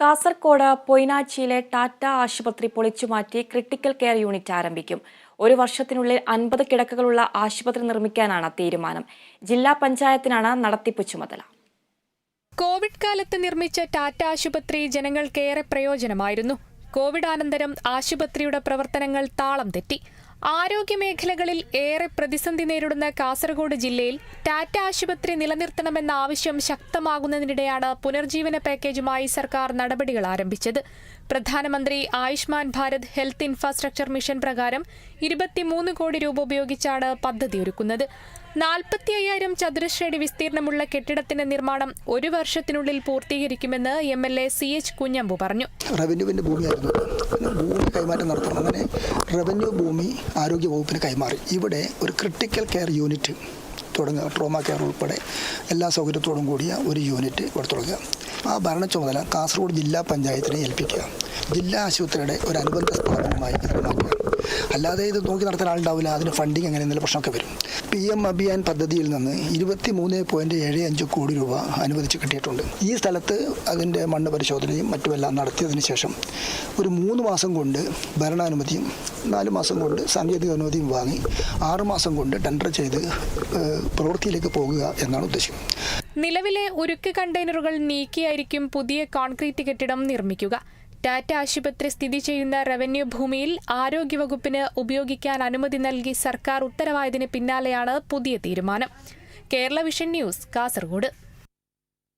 കാസർകോട് പൊയ്നാച്ചിയിലെ ടാറ്റ ആശുപത്രി പൊളിച്ചുമാറ്റി critical care unit ആരംഭിക്കും. ഒരു വർഷത്തിനുള്ളിൽ അൻപത് കിടക്കകളുള്ള ആശുപത്രി നിർമ്മിക്കാനാണ് തീരുമാനം. ജില്ലാ പഞ്ചായത്തിനാണ് നടത്തിപ്പ് ചുമതല. കോവിഡ് കാലത്ത് നിർമ്മിച്ച ടാറ്റ ആശുപത്രി ജനങ്ങൾക്കേറെ പ്രയോജനമായിരുന്നു. കോവിഡ് അനന്തരം ആശുപത്രിയുടെ പ്രവർത്തനങ്ങൾ താളം തെറ്റി. ആരോഗ്യമേഖലകളിൽ ഏറെ പ്രതിസന്ധി നേരിടുന്ന കാസർഗോഡ് ജില്ലയിൽ ടാറ്റ ആശുപത്രി നിലനിർത്തണമെന്ന ആവശ്യം ശക്തമാകുന്നതിനിടെയാണ് പുനർജീവന പാക്കേജുമായി സർക്കാർ നടപടികൾ ആരംഭിച്ചത്. പ്രധാനമന്ത്രി Ayushman Bharat health infrastructure mission പ്രകാരം ഇരുപത്തിമൂന്ന് കോടി രൂപ ഉപയോഗിച്ചാണ് പദ്ധതി ഒരുക്കുന്നത്. നാൽപ്പത്തി അയ്യായിരം ചതുരശ്രയടി വിസ്തീർണമുള്ള കെട്ടിടത്തിന്റെ നിർമ്മാണം ഒരു വർഷത്തിനുള്ളിൽ പൂർത്തീകരിക്കുമെന്ന് M L A C H Kunhambu പറഞ്ഞു. റവന്യൂവിന്റെ ഭൂമിയായിരുന്നു ഭൂമി കൈമാറ്റം നടത്തണം. അങ്ങനെ റവന്യൂ ഭൂമി ആരോഗ്യ വകുപ്പിന് കൈമാറി. ഇവിടെ ഒരു ക്രിട്ടിക്കൽ കെയർ യൂണിറ്റ് തുടങ്ങുക. ട്രോമ കെയർ ഉൾപ്പെടെ എല്ലാ സൗകര്യത്തോടും കൂടിയ ഒരു യൂണിറ്റ് ഇവിടെ തുടങ്ങുക. ആ ഭരണ ചുമതല കാസർഗോഡ് ജില്ലാ പഞ്ചായത്തിനെ ഏൽപ്പിക്കുക. ജില്ലാ ആശുപത്രിയുടെ ഒരു അനുബന്ധ സ്ഥാപനമായി അല്ലാതെ ഇത് നോക്കി നടത്താൻ ആളുണ്ടാവില്ല. അതിന് ഫണ്ടിങ് അങ്ങനെ എന്തെങ്കിലും പ്രശ്നമൊക്കെ വരും. പി എം അഭിയാൻ പദ്ധതിയിൽ നിന്ന് ഇരുപത്തി മൂന്ന് പോയിന്റ് ഏഴ് അഞ്ച് കോടി രൂപ അനുവദിച്ച് കിട്ടിയിട്ടുണ്ട്. ഈ സ്ഥലത്ത് അതിന്റെ മണ്ണ് പരിശോധനയും മറ്റുമെല്ലാം നടത്തിയതിന് ശേഷം ഒരു മൂന്ന് മാസം കൊണ്ട് ഭരണാനുമതിയും നാല് മാസം കൊണ്ട് സാങ്കേതിക അനുമതിയും വാങ്ങി ആറുമാസം കൊണ്ട് ടെൻഡർ ചെയ്ത് പ്രവൃത്തിയിലേക്ക് പോകുക എന്നാണ് ഉദ്ദേശം. നിലവിലെ ഉരുക്ക് കണ്ടെയ്നറുകൾ നീക്കിയായിരിക്കും പുതിയ കോൺക്രീറ്റ് കെട്ടിടം നിർമ്മിക്കുക. ടാറ്റ ആശുപത്രി സ്ഥിതി ചെയ്യുന്ന റവന്യൂ ഭൂമിയിൽ ആരോഗ്യവകുപ്പിന് ഉപയോഗിക്കാൻ അനുമതി നൽകി സർക്കാർ ഉത്തരവായതിന് പിന്നാലെയാണ് പുതിയ തീരുമാനം. Kerala vision news Kasaragod.